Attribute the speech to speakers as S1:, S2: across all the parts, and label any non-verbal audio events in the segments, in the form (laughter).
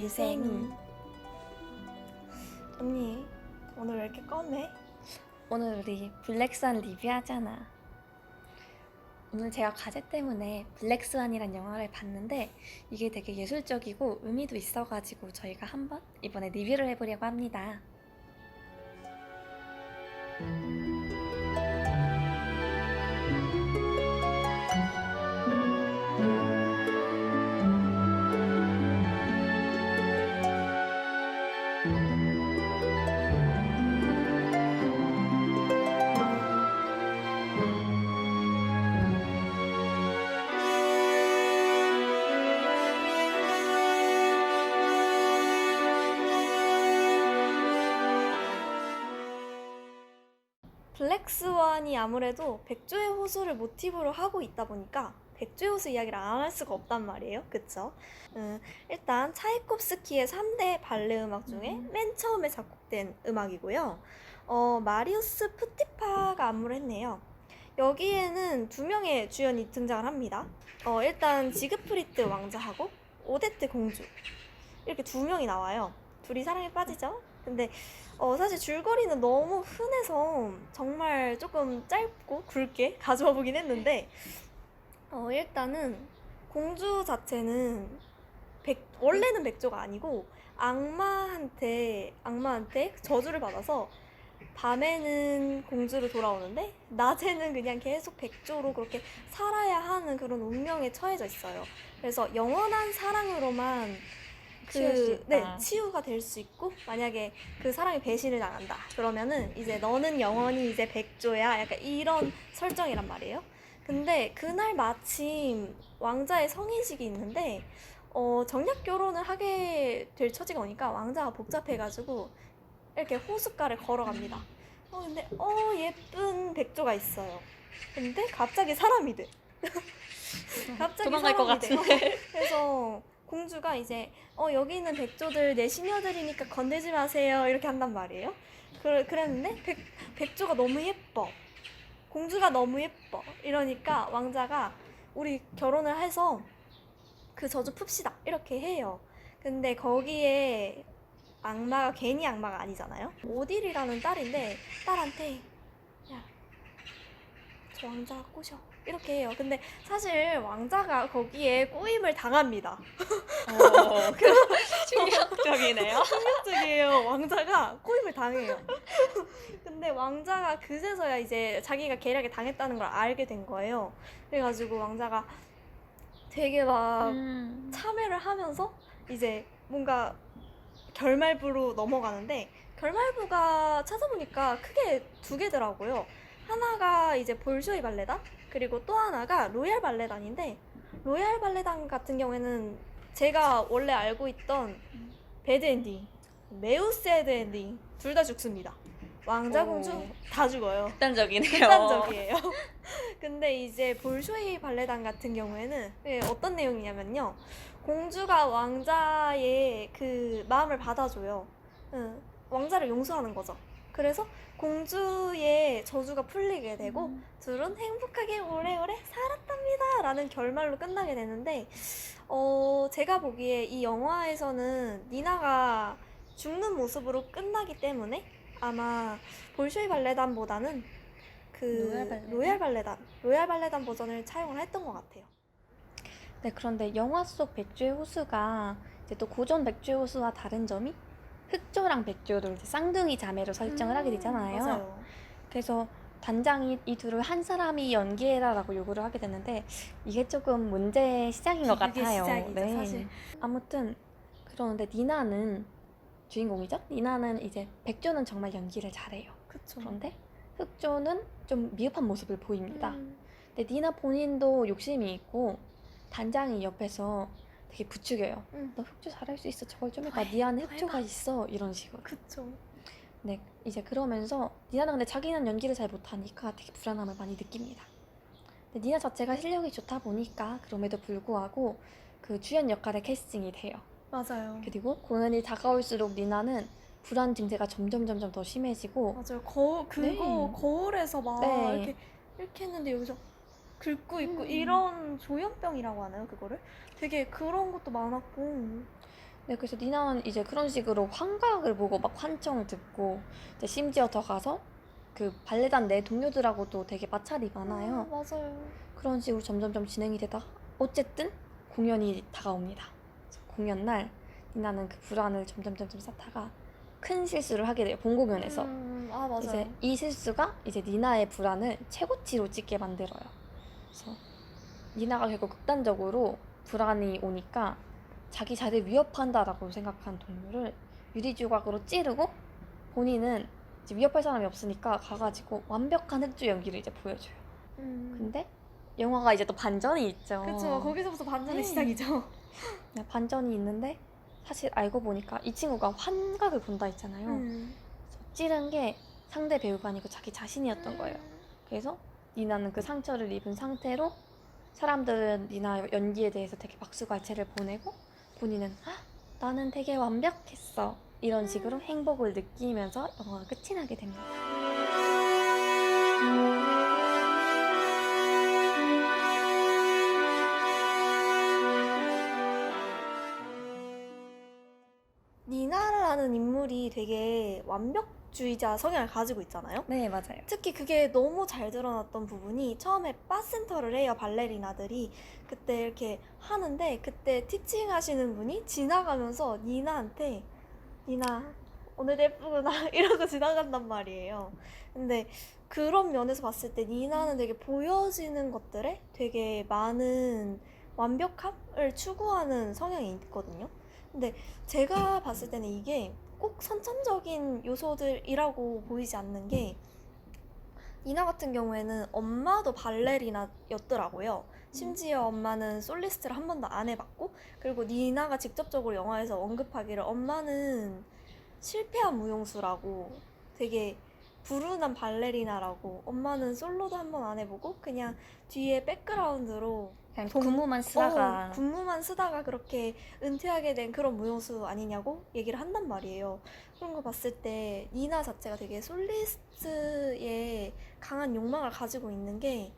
S1: 유생 유생 언니 오늘 왜 이렇게 껌해?
S2: 오늘 우리 블랙스완 리뷰하잖아. 오늘 제가 과제 때문에 블랙스완이란 영화를 봤는데 이게 되게 예술적이고 의미도 있어가지고 저희가 한번 이번에 리뷰를 해보려고 합니다.
S1: 블랙스완이 아무래도 백조의 호수를 모티브로 하고 있다 보니까 백조의 호수 이야기를 안 할 수가 없단 말이에요. 그쵸? 음, 일단 차이콥스키의 3대 발레 음악 중에
S2: 음.
S1: 맨 처음에 작곡된 음악이고요. 어, 마리우스 푸티파가 안무를 했네요. 여기에는 두 명의 주연이 등장을 합니다. 어, 일단 지그프리트 왕자하고 오데트 공주 이렇게 두 명이 나와요. 둘이 사랑에 빠지죠. 근데 어, 사실 줄거리는 너무 흔해서 정말 조금 짧고 굵게 (laughs) 가져와 보긴 했는데 어, 일단은 공주 자체는 백, 원래는 백조가 아니고 악마한테 악마한테 저주를 받아서 밤에는 공주로 돌아오는데 낮에는 그냥 계속 백조로 그렇게 살아야 하는 그런 운명에 처해져 있어요. 그래서 영원한 사랑으로만
S2: 치유할 수
S1: 그,
S2: 있다.
S1: 네, 치유가 될 수 있고 만약에 그 사람이 배신을 당한다 그러면은 이제 너는 영원히 이제 백조야 약간 이런 설정이란 말이에요. 근데 그날 마침 왕자의 성인식이 있는데 어, 정략 결혼을 하게 될 처지가 오니까 왕자가 복잡해가지고 이렇게 호숫가를 걸어갑니다. 어 근데 어 예쁜 백조가 있어요. 근데 갑자기 사람이 돼. (laughs) 갑자기
S2: 도망갈 것
S1: 사람이 돼.
S2: 같은데.
S1: 그래서 공주가 이제 어 여기 있는 백조들 내 시녀들이니까 건들지 마세요 이렇게 한단 말이에요. 그, 그랬는데 백, 백조가 너무 예뻐. 공주가 너무 예뻐. 이러니까 왕자가 우리 결혼을 해서 그 저주 풉시다 이렇게 해요. 근데 거기에 악마가 괜히 악마가 아니잖아요. 오딜이라는 딸인데 딸한테 야 저 왕자가 꼬셔 이렇게 해요. 근데 사실 왕자가 거기에 꼬임을 당합니다.
S2: 어, (laughs) 충격적이네요. (laughs)
S1: 충격적이에요. 왕자가 꼬임을 당해요. 근데 왕자가 그제서야 이제 자기가 계략에 당했다는 걸 알게 된 거예요. 그래가지고 왕자가 되게 막
S2: 음.
S1: 참회를 하면서 이제 뭔가 결말부로 넘어가는데 결말부가 찾아보니까 크게 두 개더라고요. 하나가 이제 볼쇼이 발레단 그리고 또 하나가 로얄 발레단인데 로얄 발레단 같은 경우에는 제가 원래 알고 있던 배드 엔딩 매우 새드 엔딩 둘 다 죽습니다. 왕자
S2: 오.
S1: 공주 다 죽어요.
S2: 극단적이네요.
S1: 극단적이에요. (laughs) 근데 이제 볼쇼이 발레단 같은 경우에는 예, 어떤 내용이냐면요. 공주가 왕자의 그 마음을 받아줘요. 응, 왕자를 용서하는 거죠. 그래서 공주의 저주가 풀리게 되고
S2: 음.
S1: 둘은 행복하게 오래오래 살았답니다. 라는 결말로 끝나게 되는데, 어, 제가 보기에 이 영화에서는 니나가 죽는 모습으로 끝나기 때문에 아마 볼쇼이 발레단보다는 그
S2: 로얄 발레단?
S1: 로얄 발레단, 로얄 발레단 버전을 차용을 했던 것 같아요.
S2: 네, 그런데 영화 속 백조의 호수가 이제 또 고전 백조의 호수와 다른 점이 흑조랑 백조도 이제 쌍둥이 자매로 설정을 하게 되잖아요.
S1: 음, 맞아요.
S2: 그래서 단장이 이 둘을 한 사람이 연기해라라고 요구를 하게 됐는데 이게 조금 문제의 시작인 것 같아요.
S1: 시작이죠, 사실.
S2: 아무튼 그러는데 니나는 주인공이죠? 니나는 이제 백조는 정말 연기를 잘해요.
S1: 그쵸.
S2: 그런데 흑조는 좀 미흡한 모습을 보입니다.
S1: 음,
S2: 근데 니나 본인도 욕심이 있고 단장이 옆에서 되게 부추겨요.
S1: 음.
S2: 너 흑조 잘할 수 있어. 저걸
S1: 좀더
S2: 해봐.
S1: 해,
S2: 니 안에
S1: 더
S2: 흑조가
S1: 해봐.
S2: 있어. 이런 식으로.
S1: 그쵸.
S2: 네, 이제 그러면서 니나는 근데 자기는 연기를 잘 못하니까 되게 불안함을 많이 느낍니다. 근데 니나 자체가 실력이 좋다 보니까 그럼에도 불구하고 그 주연 역할에 캐스팅이 돼요.
S1: 맞아요.
S2: 그리고 공연이 다가올수록 니나는 불안 증세가 점점 점점 더 심해지고
S1: 맞아요. 거 그거
S2: 네.
S1: 거울에서 막
S2: 네.
S1: 이렇게 이렇게 했는데 여기서 긁고 있고
S2: 음.
S1: 이런 조현병이라고 하나요? 그거를 되게 그런 것도 많았고
S2: 네, 그래서 니나는 이제 그런 식으로 환각을 보고 막 환청을 듣고 이제 심지어 더 가서 그 발레단 내 동료들하고도 되게 마찰이 많아요.
S1: 맞아요.
S2: 그런 식으로 점점점 진행이 되다 어쨌든 공연이 다가옵니다. 공연 날 니나는 그 불안을 점점점점 쌓다가 큰 실수를 하게 돼요. 본 공연에서.
S1: 음, 아 맞아요.
S2: 이제 이 실수가 이제 니나의 불안을 최고치로 찍게 만들어요. 그래서 니나가 결국 극단적으로 불안이 오니까 자기 자리를 위협한다라고 생각한 동물을 유리 조각으로 찌르고 본인은 이제 위협할 사람이 없으니까 가가지고 완벽한 흑주 연기를 이제 보여줘요.
S1: 음.
S2: 근데 영화가 이제 또 반전이 있죠.
S1: 그쵸 거기서부터 반전의
S2: 네.
S1: 시작이죠.
S2: 네, 반전이 있는데 사실 알고 보니까 이 친구가 환각을 본다 했잖아요.
S1: 음.
S2: 찌른 게 상대 배우가 아니고 자기 자신이었던 거예요. 그래서 니나는 그 상처를 입은 상태로 사람들은 니나 연기에 대해서 되게 박수갈채를 보내고 본인은 "헉, 나는 되게 완벽했어 이런 식으로 행복을 느끼면서 영화가 끝이 나게 됩니다.
S1: 인물이 되게 완벽주의자 성향을 가지고 있잖아요.
S2: 네 맞아요.
S1: 특히 그게 너무 잘 드러났던 부분이 처음에 바센터를 해요 발레리나들이 그때 이렇게 하는데 그때 티칭 하시는 분이 지나가면서 니나한테 니나 오늘 예쁘구나 (laughs) 이러고 지나간단 말이에요 근데 그런 면에서 봤을 때 니나는 되게 보여지는 것들에 되게 많은 완벽함을 추구하는 성향이 있거든요 근데 제가 봤을 때는 이게 꼭 선천적인 요소들이라고 보이지 않는 게 이나 같은 경우에는 엄마도 발레리나였더라고요. 심지어 엄마는 솔리스트를 한 번도 안 해봤고, 그리고 니나가 직접적으로 영화에서 언급하기를 엄마는 실패한 무용수라고 되게 불운한 발레리나라고 엄마는 솔로도 한 번 안 해보고 그냥 뒤에 백그라운드로
S2: 그냥
S1: 동-
S2: 군무만 쓰다가
S1: 어, 군무만 쓰다가 그렇게 은퇴하게 된 그런 무용수 아니냐고 얘기를 한단 말이에요. 그런 거 봤을 때 니나 자체가 되게 솔리스트의 강한 욕망을 가지고 있는 게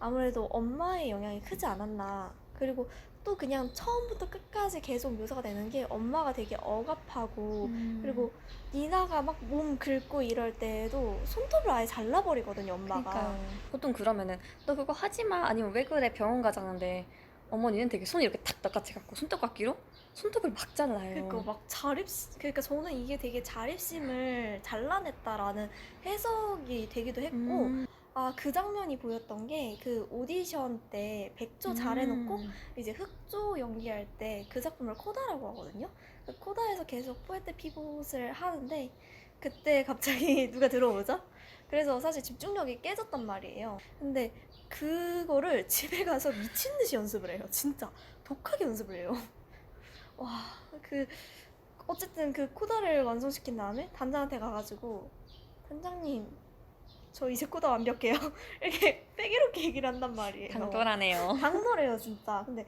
S1: 아무래도 엄마의 영향이 크지 않았나. 그리고 또 그냥 처음부터 끝까지 계속 묘사가 되는 게 엄마가 되게 억압하고
S2: 음.
S1: 그리고 니나가 막 몸 긁고 이럴 때에도 손톱을 아예 잘라버리거든요, 엄마가.
S2: 그러니까요. 보통 그러면은 너 그거 하지 마 아니면 왜 그래 병원 가자는데 어머니는 되게 손이 이렇게 탁 낚아채 갖고 손톱깎이로 손톱을 막 잘라요.
S1: 그러니까 막 자립 그러니까 저는 이게 되게 자립심을 잘라냈다라는 해석이 되기도 했고
S2: 음.
S1: 아 그 장면이 보였던 게 그 오디션 때 백조 잘해놓고
S2: 음.
S1: 이제 흑조 연기할 때 그 작품을 코다라고 하거든요. 그 코다에서 계속 포에트 피봇을 하는데 그때 갑자기 (laughs) 누가 들어오죠? 그래서 사실 집중력이 깨졌단 말이에요. 근데 그거를 (laughs) 집에 가서 미친 듯이 연습을 해요. 진짜 독하게 연습을 해요. (laughs) 와, 그 어쨌든 그 코다를 완성시킨 다음에 단장한테 가가지고 단장님 저 이제 코다 완벽해요. (laughs) 이렇게 빼기롭게 얘기를 한단 말이에요.
S2: 당돌하네요.
S1: 당돌해요 진짜. 근데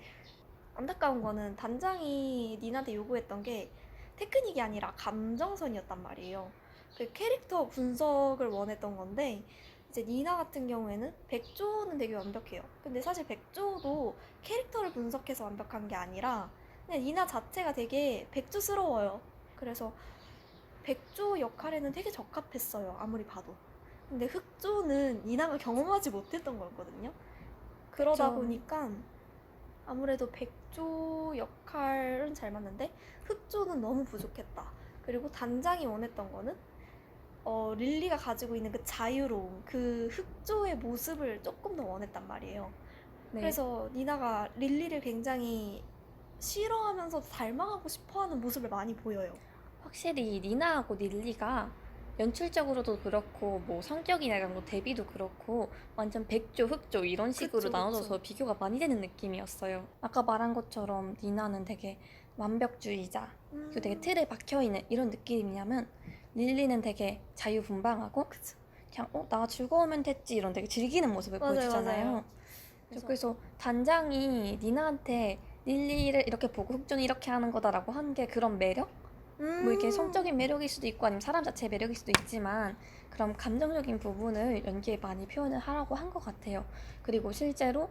S1: 안타까운 거는 단장이 니나한테 요구했던 게 테크닉이 아니라 감정선이었단 말이에요. 그 캐릭터 분석을 원했던 건데 이제 니나 같은 경우에는 백조는 되게 완벽해요. 근데 사실 백조도 캐릭터를 분석해서 완벽한 게 아니라 그냥 니나 자체가 되게 백조스러워요. 그래서 백조 역할에는 되게 적합했어요. 아무리 봐도. 근데 흑조는 니나가 경험하지 못했던 거였거든요. 그러다
S2: 그쵸.
S1: 보니까 아무래도 백조 역할은 잘 맞는데 흑조는 너무 부족했다. 그리고 단장이 원했던 거는 어, 릴리가 가지고 있는 그 자유로움, 그 흑조의 모습을 조금 더 원했단 말이에요.
S2: 네.
S1: 그래서 니나가 릴리를 굉장히 싫어하면서도 닮아가고 싶어하는 모습을 많이 보여요.
S2: 확실히 니나하고 릴리가 연출적으로도 그렇고 뭐 성격이나 이런 거 대비도 그렇고 완전 백조 흑조 이런 식으로
S1: 그쵸,
S2: 나눠져서
S1: 그쵸.
S2: 비교가 많이 되는 느낌이었어요. 아까 말한 것처럼 니나는 되게 완벽주의자 그리고 되게 틀에 박혀 있는 이런 느낌이냐면 릴리는 되게 자유분방하고
S1: 그쵸.
S2: 그냥 어 나 즐거우면 됐지 이런 되게 즐기는 모습을
S1: 맞아요,
S2: 보여주잖아요.
S1: 맞아요.
S2: 그래서, 그래서 단장이 니나한테 릴리를 이렇게 보고 흑조는 이렇게 하는 거다라고 한 게 그런 매력?
S1: 음.
S2: 뭐 이렇게 성적인 매력일 수도 있고 아니면 사람 자체의 매력일 수도 있지만 그런 감정적인 부분을 연기에 많이 표현을 하라고 한 것 같아요. 그리고 실제로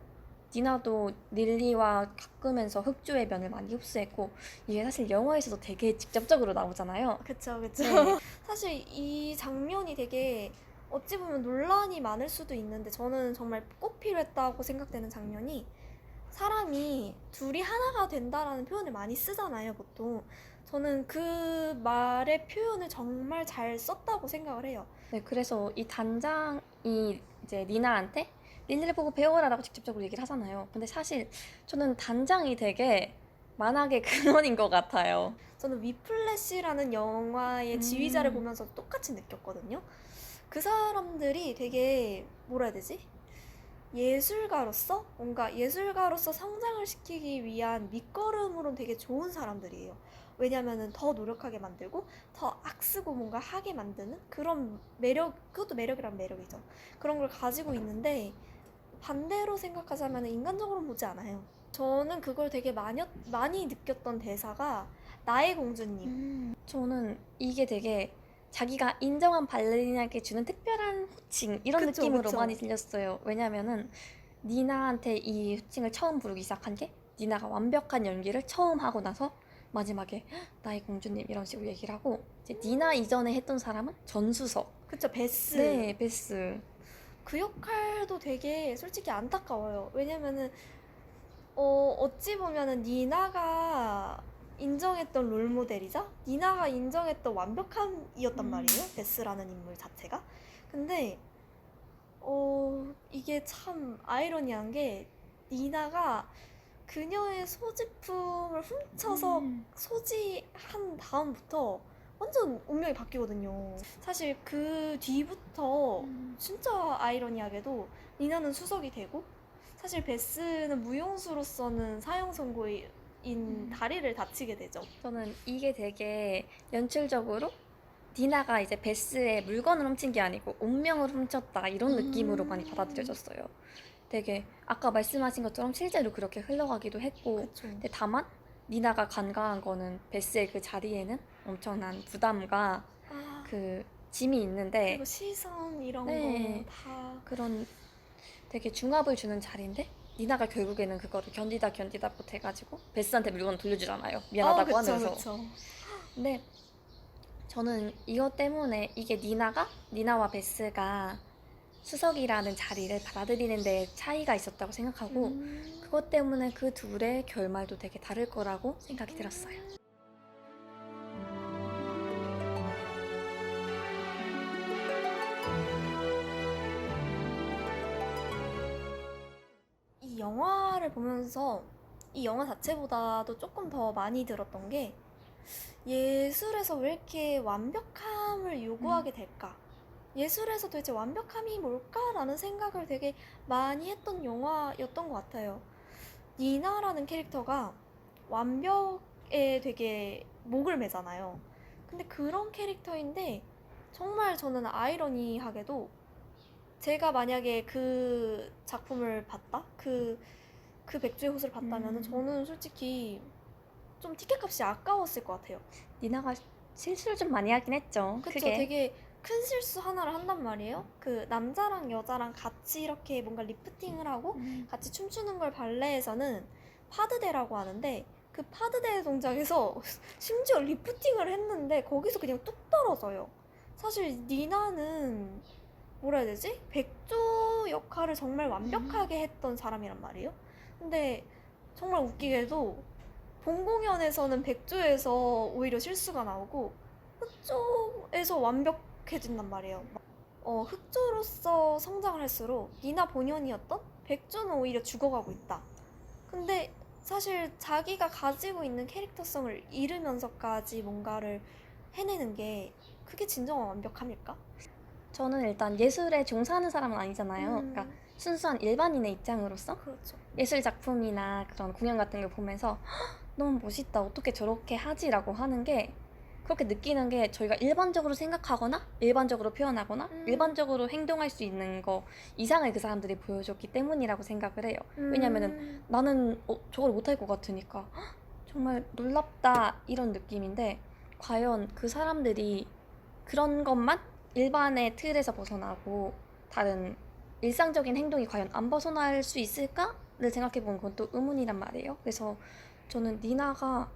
S2: 니나도 릴리와 가꾸면서 흑조의 면을 많이 흡수했고 이게 사실 영화에서도 되게 직접적으로 나오잖아요.
S1: 그쵸, 그쵸.
S2: 네. (laughs)
S1: 사실 이 장면이 되게 어찌 보면 논란이 많을 수도 있는데 저는 정말 꼭 필요했다고 생각되는 장면이 사람이 둘이 하나가 된다라는 표현을 많이 쓰잖아요, 보통. 저는 그 말의 표현을 정말 잘 썼다고 생각을 해요.
S2: 네, 그래서 이 단장이 이제 니나한테 릴리를 보고 배워라라고 직접적으로 얘기를 하잖아요. 근데 사실 저는 단장이 되게 만악의 근원인 것 같아요.
S1: 저는 위플래시라는 영화의
S2: 음.
S1: 지휘자를 보면서 똑같이 느꼈거든요. 그 사람들이 되게 뭐라 해야 되지? 예술가로서 뭔가 예술가로서 성장을 시키기 위한 밑거름으로는 되게 좋은 사람들이에요. 왜냐면은 더 노력하게 만들고 더 악쓰고 뭔가 하게 만드는 그런 매력 그것도 매력이란 매력이죠. 그런 걸 가지고 있는데 반대로 생각하자면 인간적으로 보지 않아요. 저는 그걸 되게 많이 많이 느꼈던 대사가 나의 공주님.
S2: 음, 저는 이게 되게 자기가 인정한 발레리나에게 주는 특별한 호칭 이런
S1: 그쵸,
S2: 느낌으로
S1: 그쵸.
S2: 많이 들렸어요. 왜냐면은 니나한테 이 호칭을 처음 부르기 시작한 게 니나가 완벽한 연기를 처음 하고 나서 마지막에 "헉, 나의 공주님 이런 식으로 얘기를 하고 이제 니나 이전에 했던 사람은 전수석.
S1: 그쵸 베스.
S2: 네, 베스.
S1: 그 역할도 되게 솔직히 안타까워요. 왜냐면은 어 어찌 보면은 니나가 인정했던 롤 모델이자 니나가 인정했던 완벽함이었단
S2: 음.
S1: 말이에요. 베스라는 인물 자체가. 근데 어 이게 참 아이러니한 게 니나가 그녀의 소지품을 훔쳐서
S2: 음.
S1: 소지한 다음부터 완전 운명이 바뀌거든요. 사실 그 뒤부터
S2: 음.
S1: 진짜 아이러니하게도 니나는 수석이 되고 사실 베스는 무용수로서는 사형 선고인
S2: 음.
S1: 다리를 다치게 되죠.
S2: 저는 이게 되게 연출적으로 디나가 이제 베스의 물건을 훔친 게 아니고 운명을 훔쳤다 이런 느낌으로
S1: 음.
S2: 많이 받아들여졌어요. 되게 아까 말씀하신 것처럼 실제로 그렇게 흘러가기도 했고
S1: 그렇죠.
S2: 근데 다만 니나가 간과한 거는 베스의 그 자리에는 엄청난 부담과
S1: 아,
S2: 그 짐이 있는데
S1: 그리고 시선 이런
S2: 네.
S1: 거다
S2: 그런 되게 중압을 주는 자리인데 니나가 결국에는 그거를 견디다 견디다 못해가지고 베스한테 물건 돌려주잖아요. 미안하다고
S1: 아, 그쵸,
S2: 하면서.
S1: 그쵸.
S2: 근데 저는 이것 때문에 이게 니나가 니나와 베스가 수석이라는 자리를 받아들이는 데 차이가 있었다고 생각하고
S1: 음.
S2: 그것 때문에 그 둘의 결말도 되게 다를 거라고 생각이 들었어요.
S1: 이 영화를 보면서 이 영화 자체보다도 조금 더 많이 들었던 게 예술에서 왜 이렇게 완벽함을 요구하게 될까? 예술에서 도대체 완벽함이 뭘까라는 생각을 되게 많이 했던 영화였던 것 같아요. 니나라는 캐릭터가 완벽에 되게 목을 매잖아요. 근데 그런 캐릭터인데 정말 저는 아이러니하게도 제가 만약에 그 작품을 봤다? 그, 그 백주의 호수를 봤다면
S2: 음.
S1: 은 저는 솔직히 좀 티켓 값이 아까웠을 것 같아요.
S2: 니나가 실수를 좀 많이 하긴 했죠.
S1: 그쵸?
S2: 크게.
S1: 되게 큰 실수 하나를 한단 말이에요. 그 남자랑 여자랑 같이 이렇게 뭔가 리프팅을 하고
S2: 음.
S1: 같이 춤추는 걸 발레에서는 파드대라고 하는데 그 파드대 동작에서 (laughs) 심지어 리프팅을 했는데 거기서 그냥 뚝 떨어져요. 사실 니나는 뭐라 해야 되지? 백조 역할을 정말 완벽하게 했던 사람이란 말이에요. 근데 정말 웃기게도 본 공연에서는 백조에서 오히려 실수가 나오고 흑조에서 완벽 해진단 말이에요. 어, 흑조로서 성장을 할수록 니나 본연이었던 백조는 오히려 죽어가고 있다. 근데 사실 자기가 가지고 있는 캐릭터성을 잃으면서까지 뭔가를 해내는 게 그게 진정한 완벽함일까?
S2: 저는 일단 예술에 종사하는 사람은 아니잖아요.
S1: 음,
S2: 그러니까 순수한 일반인의 입장으로서
S1: 그렇죠.
S2: 예술 작품이나 그런 공연 같은 걸 보면서 "헉, 너무 멋있다. 어떻게 저렇게 하지라고 하는 게 그렇게 느끼는 게 저희가 일반적으로 생각하거나 일반적으로 표현하거나
S1: 음.
S2: 일반적으로 행동할 수 있는 거 이상을 그 사람들이 보여줬기 때문이라고 생각을 해요. 왜냐면은
S1: 음,
S2: 나는 어, 저걸 못할 것 같으니까 "헉, 정말 놀랍다 이런 느낌인데 과연 그 사람들이 그런 것만 일반의 틀에서 벗어나고 다른 일상적인 행동이 과연 안 벗어날 수 있을까? 생각해보면 그건 또 의문이란 말이에요. 그래서 저는 니나가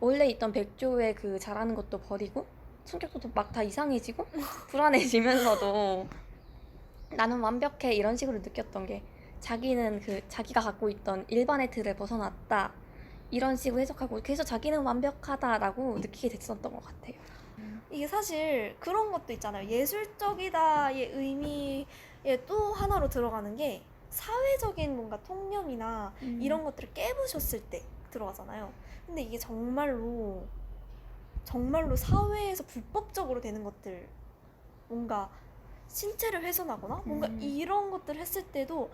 S2: 원래 있던 백조의 그 잘하는 것도 버리고 성격도 막 다 이상해지고 (laughs) 불안해지면서도 나는 완벽해 이런 식으로 느꼈던 게 자기는 그 자기가 갖고 있던 일반의 틀을 벗어났다 이런 식으로 해석하고 그래서 자기는 완벽하다라고 느끼게 됐었던 것 같아요.
S1: 이게 사실 그런 것도 있잖아요. 예술적이다의 의미에 또 하나로 들어가는 게 사회적인 뭔가 통념이나
S2: 음.
S1: 이런 것들을 깨부셨을 때 들어가잖아요. 근데 이게 정말로 정말로 사회에서 불법적으로 되는 것들 뭔가 신체를 훼손하거나 뭔가
S2: 음.
S1: 이런 것들을 했을 때도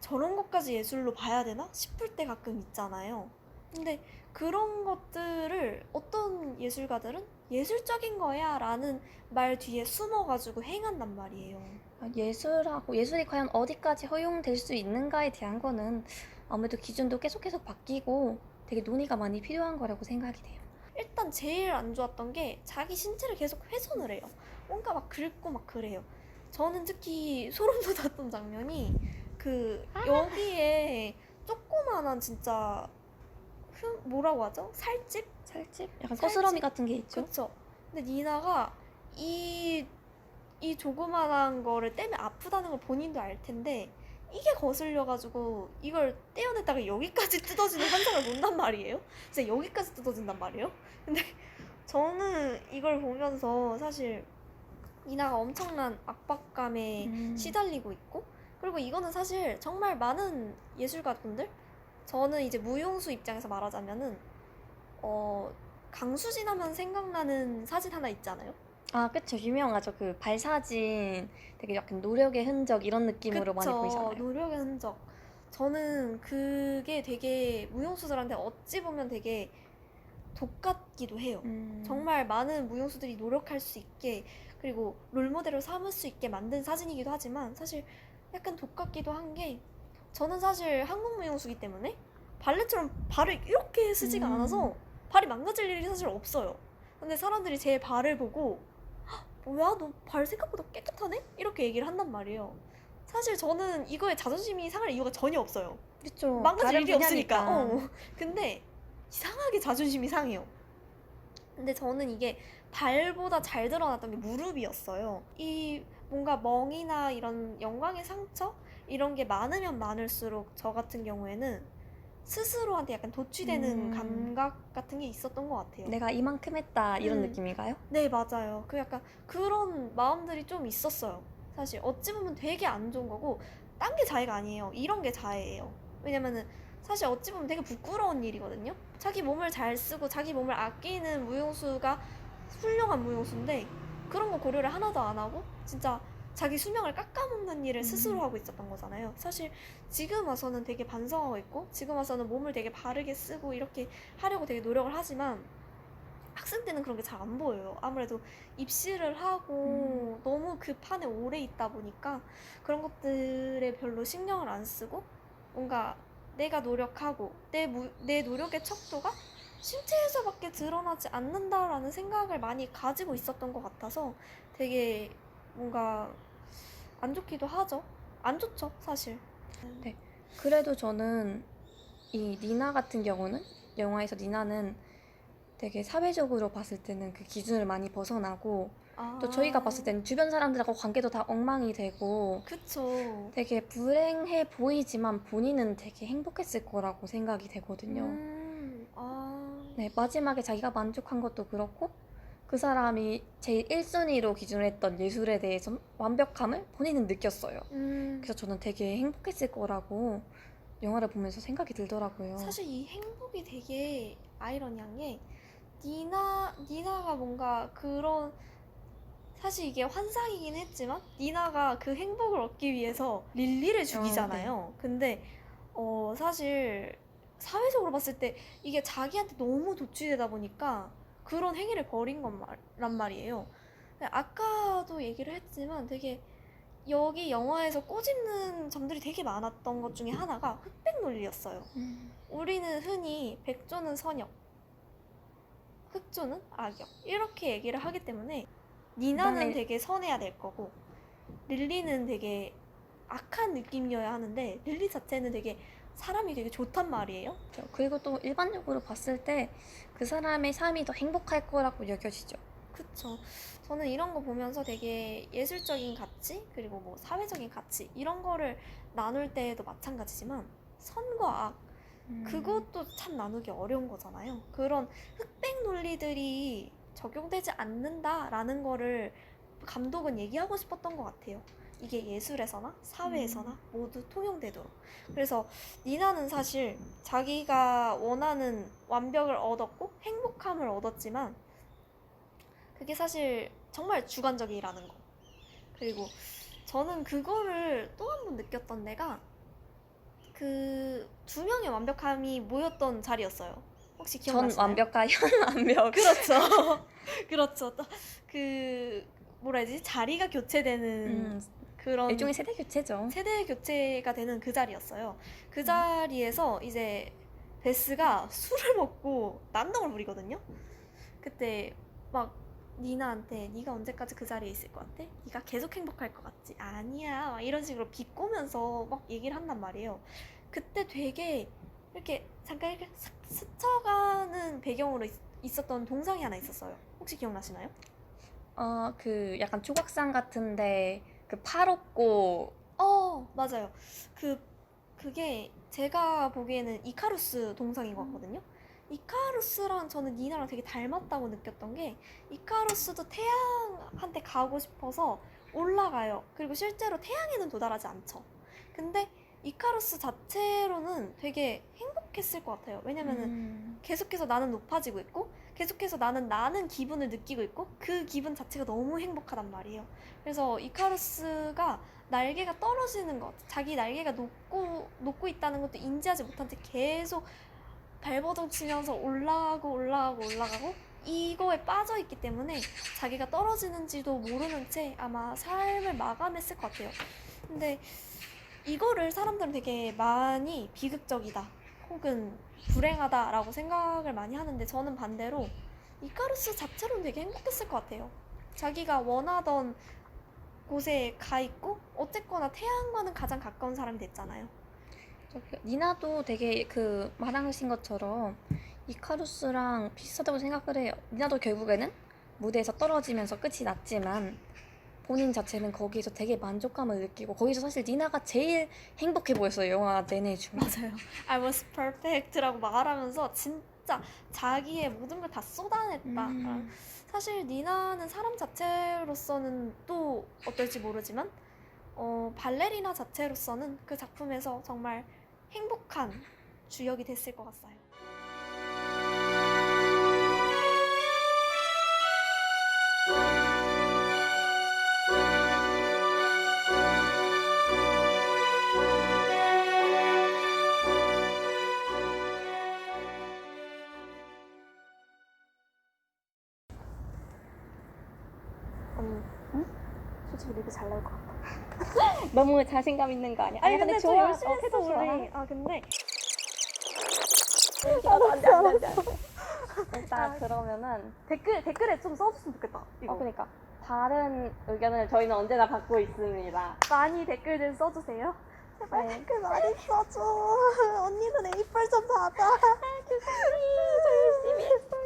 S1: 저런 것까지 예술로 봐야 되나 싶을 때 가끔 있잖아요. 근데 그런 것들을 어떤 예술가들은 예술적인 거야 라는 말 뒤에 숨어가지고 행한단 말이에요.
S2: 예술하고 예술이 과연 어디까지 허용될 수 있는가에 대한 거는 아무래도 기준도 계속 계속 바뀌고 되게 논의가 많이 필요한 거라고 생각이 돼요.
S1: 일단 제일 안 좋았던 게 자기 신체를 계속 훼손을 해요. 뭔가 막 긁고 막 그래요. 저는 특히 소름 돋았던 장면이 그 여기에 조그만한 진짜 흠 뭐라고 하죠? 살집?
S2: 살집? 약간? 거스러미 같은 게 있죠.
S1: 그쵸? 근데 니나가 이, 이 조그만한 거를 떼면 아프다는 걸 본인도 알 텐데 이게 거슬려가지고 이걸 떼어냈다가 여기까지 뜯어지는 환상을 본단 말이에요. 진짜 여기까지 뜯어진단 말이에요. 근데 저는 이걸 보면서 사실 니나가 엄청난 압박감에
S2: 음.
S1: 시달리고 있고 그리고 이거는 사실 정말 많은 예술가분들 저는 이제 무용수 입장에서 말하자면은 어 강수진 하면 생각나는 사진 하나 있잖아요.
S2: 아, 그쵸. 유명하죠. 그 발사진 되게 약간 노력의 흔적 이런 느낌으로 많이. 보이잖아요.
S1: 노력의 흔적. 저는 그게 되게 무용수들한테 어찌 보면 되게 독 같기도 해요.
S2: 음.
S1: 정말 많은 무용수들이 노력할 수 있게 그리고 롤모델을 삼을 수 있게 만든 사진이기도 하지만 사실 약간 독 같기도 한 게 저는 사실 한국 무용수기 때문에 발레처럼 발을 이렇게 쓰지가
S2: 음.
S1: 않아서 발이 망가질 일이 사실 없어요. 근데 사람들이 제 발을 보고 "헉, 뭐야 너 발 생각보다 깨끗하네? 이렇게 얘기를 한단 말이에요. 사실 저는 이거에 자존심이 상할 이유가 전혀 없어요.
S2: 그쵸.
S1: 망가질 일이 없으니까. 어. 근데 이상하게 자존심이 상해요. 근데 저는 이게 발보다 잘 드러났던 게 무릎이었어요. 이 뭔가 멍이나 이런 영광의 상처 이런 게 많으면 많을수록 저 같은 경우에는 스스로한테 약간 도취되는
S2: 음.
S1: 감각 같은 게 있었던 것 같아요.
S2: 내가 이만큼 했다 이런
S1: 음.
S2: 느낌인가요?
S1: 네, 맞아요. 그 약간 그런 마음들이 좀 있었어요. 사실 어찌 보면 되게 안 좋은 거고 딴 게 자해가 아니에요. 이런 게 자해예요. 왜냐면은 사실 어찌 보면 되게 부끄러운 일이거든요. 자기 몸을 잘 쓰고 자기 몸을 아끼는 무용수가 훌륭한 무용수인데 그런 거 고려를 하나도 안 하고 진짜 자기 수명을 깎아먹는 일을
S2: 음.
S1: 스스로 하고 있었던 거잖아요. 사실 지금 와서는 되게 반성하고 있고 지금 와서는 몸을 되게 바르게 쓰고 이렇게 하려고 되게 노력을 하지만 학생 때는 그런 게 잘 안 보여요. 아무래도 입시를 하고 너무 그 판에 오래 있다 보니까 그런 것들에 별로 신경을 안 쓰고 뭔가 내가 노력하고 내, 무, 내 노력의 척도가 신체에서밖에 드러나지 않는다라는 생각을 많이 가지고 있었던 것 같아서 되게 뭔가 안 좋기도 하죠. 안 좋죠, 사실.
S2: 그래도 저는 이 니나 같은 경우는 영화에서 니나는 되게 사회적으로 봤을 때는 그 기준을 많이 벗어나고 또 저희가 봤을 때는 주변 사람들하고 관계도 다 엉망이 되고
S1: 그쵸.
S2: 되게 불행해 보이지만 본인은 되게 행복했을 거라고 생각이 되거든요.
S1: 음, 아,
S2: 네, 마지막에 자기가 만족한 것도 그렇고 그 사람이 제일 1순위로 기준을 했던 예술에 대해서 완벽함을 본인은 느꼈어요.
S1: 음.
S2: 그래서 저는 되게 행복했을 거라고 영화를 보면서 생각이 들더라고요.
S1: 사실 이 행복이 되게 아이러니한 게 니나 니나가 뭔가 그런 사실 이게 환상이긴 했지만 니나가 그 행복을 얻기 위해서 릴리를 죽이잖아요. 근데 어 사실 사회적으로 봤을 때 이게 자기한테 너무 도취되다 보니까 그런 행위를 벌인 건란 말이에요. 아까도 얘기를 했지만 되게 여기 영화에서 꼬집는 점들이 되게 많았던 것 중에 하나가 흑백 논리였어요.
S2: 음,
S1: 우리는 흔히 백조는 선역, 흑조는 악역 이렇게 얘기를 하기 때문에 니나는
S2: 그다음에-
S1: 되게 선해야 될 거고 릴리는 되게 악한 느낌이어야 하는데 릴리 자체는 되게 사람이 되게 좋단 말이에요.
S2: 그리고 또 일반적으로 봤을 때 그 사람의 삶이 더 행복할 거라고 여겨지죠.
S1: 그쵸. 저는 이런 거 보면서 되게 예술적인 가치, 그리고 뭐 사회적인 가치, 이런 거를 나눌 때에도 마찬가지지만, 선과 악,
S2: 음.
S1: 그것도 참 나누기 어려운 거잖아요. 그런 흑백 논리들이 적용되지 않는다라는 거를 감독은 얘기하고 싶었던 것 같아요. 이게 예술에서나 사회에서나 모두 통용되도록. 그래서 니나는 사실 자기가 원하는 완벽을 얻었고 행복함을 얻었지만 그게 사실 정말 주관적이라는 거. 그리고 저는 그거를 또 한 번 느꼈던 데가 그 두 명의 완벽함이 모였던 자리였어요. 혹시
S2: 전
S1: 기억나시나요?
S2: 완벽과 현 (laughs) 완벽.
S1: 그렇죠. (laughs) 그렇죠. 또그 뭐라 해야지 자리가 교체되는
S2: 음,
S1: 그런
S2: 일종의 세대 교체죠.
S1: 세대 교체가 되는 그 자리였어요. 그 자리에서 이제 베스가 술을 먹고 난동을 부리거든요. 그때 막 니나한테 네가 언제까지 그 자리에 있을 것 같아? 네가 계속 행복할 것 같지? 아니야. 막 이런 식으로 비꼬면서 막 얘기를 한단 말이에요. 그때 되게 이렇게 잠깐 이렇게 슥 스쳐가는 배경으로 있, 있었던 동상이 하나 있었어요. 혹시 기억나시나요?
S2: 어, 그 약간 조각상 같은데 그팔 없고
S1: 어, 맞아요. 그, 그게 제가 보기에는 이카루스 동상인 것 같거든요. 이카루스랑 저는 니나랑 되게 닮았다고 느꼈던 게, 이카루스도 태양한테 가고 싶어서 올라가요. 그리고 실제로 태양에는 도달하지 않죠. 근데 이카루스 자체로는 되게 행복했을 것 같아요. 왜냐면은
S2: 음,
S1: 계속해서 나는 높아지고 있고 계속해서 나는 나는 기분을 느끼고 있고 그 기분 자체가 너무 행복하단 말이에요. 그래서 이카루스가 날개가 떨어지는 것, 자기 날개가 녹고 녹고 있다는 것도 인지하지 못한 채 계속 발버둥 치면서 올라가고 올라가고 올라가고 이거에 빠져 있기 때문에 자기가 떨어지는지도 모르는 채 아마 삶을 마감했을 것 같아요. 근데 이거를 사람들은 되게 많이 비극적이다 혹은 불행하다라고 생각을 많이 하는데 저는 반대로 이카루스 자체로는 되게 행복했을 것 같아요. 자기가 원하던 곳에 가 있고 어쨌거나 태양과는 가장 가까운 사람이 됐잖아요.
S2: 저기 니나도 되게 그 말하신 것처럼 이카루스랑 비슷하다고 생각을 해요. 니나도 결국에는 무대에서 떨어지면서 끝이 났지만 본인 자체는 거기에서 되게 만족감을 느끼고 거기서 사실 니나가 제일 행복해 보였어요 영화 내내 중.
S1: 맞아요. I was perfect라고 말하면서 진짜 자기의 모든 걸 다 쏟아냈다.
S2: 음.
S1: 사실 니나는 사람 자체로서는 또 어떨지 모르지만 어, 발레리나 자체로서는 그 작품에서 정말 행복한 주역이 됐을 것 같아요.
S2: 너무 자신감 있는 거 아니야?
S1: 아니 근데, 저
S2: 좋아.
S1: 열심히
S2: 어,
S1: 했어
S2: 태도 좋아.
S1: 우리. 아 근데
S2: 안돼 안돼 안돼. (laughs) 일단
S1: 아.
S2: 그러면은
S1: 댓글 댓글에 좀 써줬으면 좋겠다. 이거
S2: 어 그러니까 다른 의견을 저희는 언제나 받고 있습니다.
S1: 많이 댓글들 써주세요. 제발
S2: 네.
S1: 댓글 많이 써줘. (laughs) 언니는 에이플 좀 받아.
S2: 저 열심히 했어요.